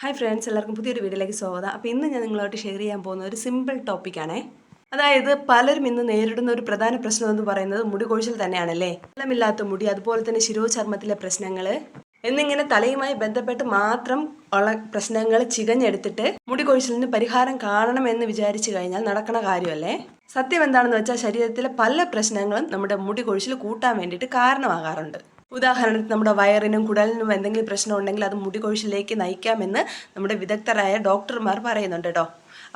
Hi friends എല്ലാവർക്കും പുതിയൊരു വീഡിയോയിലേക്ക് സ്വാഗതം. അപ്പോൾ ഇന്ന് ഞാൻ നിങ്ങളായിട്ട് ഷെയർ ചെയ്യാൻ പോകുന്ന ഒരു സിമ്പിൾ ടോപ്പിക്കാണേ അതായത് പലരും ഇന്ന് നേരിടുന്ന ഒരു പ്രധാന പ്രശ്നം എന്ന് പറയുന്നത് മുടി കൊഴിച്ചിൽ തന്നെയാണല്ലേ? വെള്ളമില്ലാത്ത മുടി അതുപോലെ തന്നെ ശിരോചർമ്മത്തിലെ പ്രശ്നങ്ങൾ എന്നിങ്ങനെ തലയുമായി ബന്ധപ്പെട്ട് മാത്രം ഉള്ള പ്രശ്നങ്ങൾ ചികഞ്ഞെടുത്തിട്ട് മുടി കൊഴിച്ചിലിന് പരിഹാരം കാണണം എന്ന് വിചാരിച്ചു കഴിഞ്ഞാൽ നടക്കണ കാര്യമല്ലേ? സത്യം എന്താണെന്ന് വെച്ചാൽ ശരീരത്തിലെ പല പ്രശ്നങ്ങളും നമ്മുടെ മുടി കൊഴിച്ചിൽ കൂട്ടാൻ വേണ്ടിയിട്ട് കാരണമാകാറുണ്ട്. ഉദാഹരണത്തിന് നമ്മുടെ വയറിനും കുടലിനും എന്തെങ്കിലും പ്രശ്നം ഉണ്ടെങ്കിൽ അത് മുടികൊഴിച്ചിലേക്ക് നയിക്കാമെന്ന് നമ്മുടെ വിദഗ്ധരായ ഡോക്ടർമാർ പറയുന്നുണ്ട് കേട്ടോ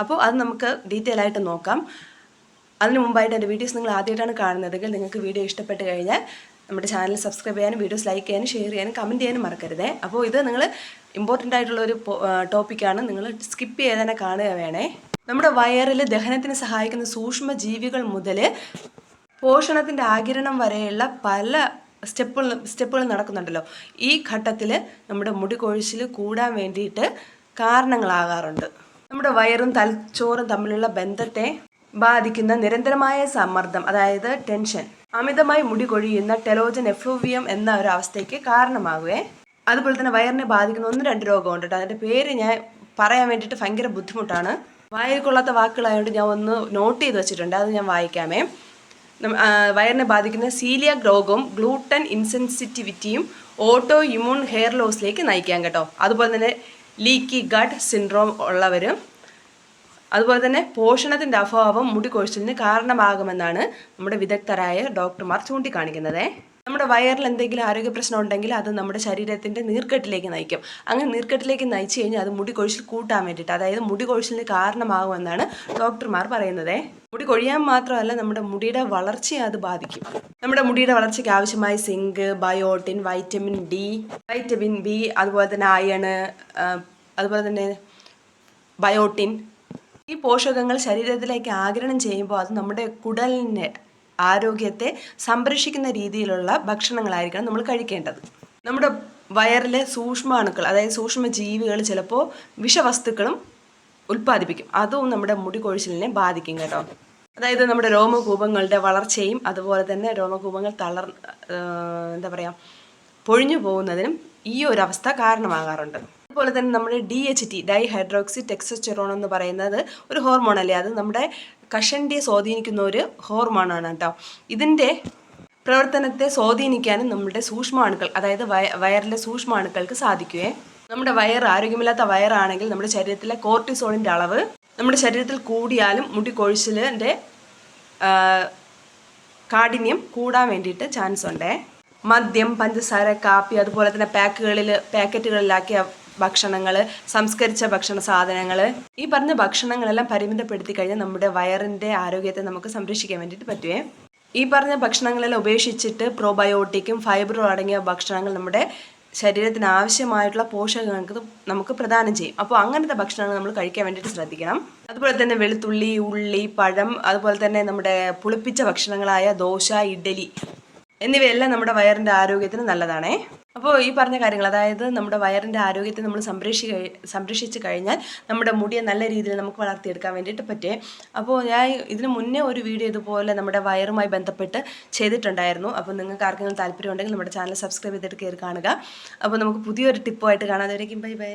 അപ്പോൾ അത് നമുക്ക് ഡീറ്റെയിൽ ആയിട്ട് നോക്കാം. അതിന് മുമ്പായിട്ട് എന്റെ വീഡിയോസ് നിങ്ങൾ ആദ്യമായിട്ടാണ് കാണുന്നതെങ്കിൽ നിങ്ങൾക്ക് വീഡിയോ ഇഷ്ടപ്പെട്ട് കഴിഞ്ഞാൽ നമ്മുടെ ചാനൽ സബ്സ്ക്രൈബ് ചെയ്യാനും വീഡിയോസ് ലൈക്ക് ചെയ്യാനും ഷെയർ ചെയ്യാനും കമന്റ് ചെയ്യാനും മറക്കരുതേ. അപ്പോൾ ഇത് നിങ്ങൾ ഇമ്പോർട്ടന്റ് ആയിട്ടുള്ള ഒരു ടോപ്പിക്കാണ് നിങ്ങൾ സ്കിപ്പ് ചെയ്യാതെ കാണുക വേണേ. നമ്മുടെ വയറിൽ ദഹനത്തിന് സഹായിക്കുന്ന സൂക്ഷ്മ ജീവികൾ മുതൽ പോഷണത്തിന്റെ ആകിരണം വരെയുള്ള പല സ്റ്റെപ്പുകൾ സ്റ്റെപ്പുകൾ നടക്കുന്നുണ്ടല്ലോ. ഈ ഘട്ടത്തിൽ നമ്മുടെ മുടി കൊഴിച്ചിൽ കൂടാൻ വേണ്ടിയിട്ട് കാരണങ്ങളാകാറുണ്ട്. നമ്മുടെ വയറും തലച്ചോറും തമ്മിലുള്ള ബന്ധത്തെ ബാധിക്കുന്ന നിരന്തരമായ സമ്മർദ്ദം അതായത് ടെൻഷൻ. അമിതമായി മുടി കൊഴിയുന്ന ടെലോജൻ എഫ്ലൂവിയം എന്ന ഒരു അവസ്ഥയ്ക്ക് കാരണമാകുകയെ അതുപോലെ തന്നെ വയറിനെ ബാധിക്കുന്ന ഒന്ന് രണ്ട് രോഗമുണ്ട് കേട്ടോ. അതിന്റെ പേര് ഞാൻ പറയാൻ വേണ്ടിയിട്ട് ഭയങ്കര ബുദ്ധിമുട്ടാണ്. വായിൽ കൊള്ളാത്ത വാക്കുകളായതുകൊണ്ട് ഞാൻ ഒന്ന് നോട്ട് ചെയ്ത് വെച്ചിട്ടുണ്ട്. അത് ഞാൻ വായിക്കാമേ. വയറിനെ ബാധിക്കുന്ന സീലിയാക് രോഗവും ഗ്ലൂട്ടൻ ഇൻസെൻസിറ്റിവിറ്റിയും ഓട്ടോ ഇമ്യൂൺ ഹെയർ ലോസിലേക്ക് നയിക്കാം കേട്ടോ. അതുപോലെ തന്നെ ലീക്കി ഗട്ട് സിൻഡ്രോം ഉള്ളവരും അതുപോലെ തന്നെ പോഷണത്തിന്റെ അഭാവം മുടി കൊഴിച്ചിലിന് കാരണമാകുമെന്നാണ് നമ്മുടെ വിദഗ്ധരായ ഡോക്ടർമാർ ചൂണ്ടിക്കാണിക്കുന്നത്. നമ്മുടെ വയറിൽ എന്തെങ്കിലും ആരോഗ്യ പ്രശ്നം ഉണ്ടെങ്കിൽ അത് നമ്മുടെ ശരീരത്തിന്റെ നീർക്കെട്ടിലേക്ക് നയിക്കും. അങ്ങനെ നീർക്കെട്ടിലേക്ക് നയിച്ചു കഴിഞ്ഞാൽ അത് മുടി കൊഴിച്ചിൽ കൂട്ടാൻ വേണ്ടിയിട്ട് അതായത് മുടി കൊഴിച്ചിലിന് കാരണമാകുമെന്നാണ് ഡോക്ടർമാർ പറയുന്നത്. മുടി കൊഴിയാൻ മാത്രമല്ല നമ്മുടെ മുടിയുടെ വളർച്ചയെ അത് ബാധിക്കും. നമ്മുടെ മുടിയുടെ വളർച്ചയ്ക്ക് ആവശ്യമായ zinc biotin vitamin D vitamin B അതുപോലെ തന്നെ അയണ് അതുപോലെ തന്നെ ബയോട്ടിൻ ഈ പോഷകങ്ങൾ ശരീരത്തിലേക്ക് ആഗിരണം ചെയ്യുമ്പോൾ അത് നമ്മുടെ കുടലിന്റെ ആരോഗ്യത്തെ സംരക്ഷിക്കുന്ന രീതിയിലുള്ള ഭക്ഷണങ്ങളായിരിക്കണം നമ്മൾ കഴിക്കേണ്ടത്. നമ്മുടെ വയറിലെ സൂക്ഷ്മാണുക്കൾ അതായത് സൂക്ഷ്മ ജീവികൾ ചിലപ്പോൾ വിഷവസ്തുക്കളും ഉൽപ്പാദിപ്പിക്കും. അതും നമ്മുടെ മുടി കൊഴിച്ചിലിനെ ബാധിക്കും കേട്ടോ. അതായത് നമ്മുടെ രോമകൂപങ്ങളുടെ വളർച്ചയും അതുപോലെ തന്നെ രോമകൂപങ്ങൾ തളർ എന്താ പറയുക പൊഴിഞ്ഞു പോകുന്നതിനും ഈ ഒരു അവസ്ഥ കാരണമാകാറുണ്ട്. അതുപോലെ തന്നെ നമ്മുടെ D H T dihydroxy testosterone എന്ന് പറയുന്നത് ഒരു ഹോർമോൺ അല്ലേ? അത് നമ്മുടെ കഷണ്ടിയെ സ്വാധീനിക്കുന്ന ഒരു ഹോർമോണാണ് കേട്ടോ. ഇതിന്റെ പ്രവർത്തനത്തെ സ്വാധീനിക്കാനും നമ്മുടെ സൂക്ഷ്മാണുക്കൾ അതായത് വയ വയറിലെ സൂക്ഷ്മാണുക്കൾക്ക് സാധിക്കുകയും നമ്മുടെ വയർ ആരോഗ്യമില്ലാത്ത വയറാണെങ്കിൽ നമ്മുടെ ശരീരത്തിലെ കോർട്ടിസോളിന്റെ അളവ് നമ്മുടെ ശരീരത്തിൽ കൂടിയാലും മുടി കൊഴിച്ചിലിന്റെ കാഠിന്യം കൂടാൻ വേണ്ടിയിട്ട് ചാൻസ് ഉണ്ട് മദ്യം പഞ്ചസാര കാപ്പി അതുപോലെ തന്നെ പാക്കുകളിൽ പാക്കറ്റുകളിലാക്കിയ ഭക്ഷണങ്ങൾ സംസ്കരിച്ച ഭക്ഷണ സാധനങ്ങൾ ഈ പറഞ്ഞ ഭക്ഷണങ്ങളെല്ലാം പരിമിതപ്പെടുത്തി കഴിഞ്ഞാൽ നമ്മുടെ വയറിന്റെ ആരോഗ്യത്തെ നമുക്ക് സംരക്ഷിക്കാൻ വേണ്ടിയിട്ട് പറ്റുവേ. ഈ പറഞ്ഞ ഭക്ഷണങ്ങളെല്ലാം ഉപേക്ഷിച്ചിട്ട് പ്രോബയോട്ടിക്കും ഫൈബറും അടങ്ങിയ ഭക്ഷണങ്ങൾ നമ്മുടെ ശരീരത്തിന് ആവശ്യമായിട്ടുള്ള പോഷകങ്ങൾക്ക് നമുക്ക് പ്രദാനം ചെയ്യും. അപ്പോൾ അങ്ങനത്തെ ഭക്ഷണങ്ങൾ നമ്മൾ കഴിക്കാൻ വേണ്ടിയിട്ട് ശ്രദ്ധിക്കണം. അതുപോലെ തന്നെ വെളുത്തുള്ളി ഉള്ളി പഴം അതുപോലെ തന്നെ നമ്മുടെ പുളിപ്പിച്ച ഭക്ഷണങ്ങളായ ദോശ ഇഡ്ഡലി എന്നിവയെല്ലാം നമ്മുടെ വയറിന്റെ ആരോഗ്യത്തിന് നല്ലതാണേ. അപ്പോൾ ഈ പറഞ്ഞ കാര്യങ്ങൾ അതായത് നമ്മുടെ വയറിന്റെ ആരോഗ്യത്തെ നമ്മൾ സംരക്ഷി സംരക്ഷിച്ച് കഴിഞ്ഞാൽ നമ്മുടെ മുടിയെ നല്ല രീതിയിൽ നമുക്ക് വളർത്തിയെടുക്കാൻ വേണ്ടിയിട്ട് പറ്റേ. അപ്പോൾ ഞാൻ ഇതിന് മുന്നേ ഒരു വീഡിയോ ഇതുപോലെ നമ്മുടെ വയറുമായി ബന്ധപ്പെട്ട് ചെയ്തിട്ടുണ്ടായിരുന്നു. അപ്പോൾ നിങ്ങൾക്ക് ആർക്കെങ്കിലും താല്പര്യം ഉണ്ടെങ്കിൽ നമ്മുടെ ചാനൽ സബ്സ്ക്രൈബ് ചെയ്തിട്ട് കയറി കാണുക. അപ്പോൾ നമുക്ക് പുതിയൊരു ടിപ്പുമായിട്ട് കാണാതെ ബൈ ബൈ.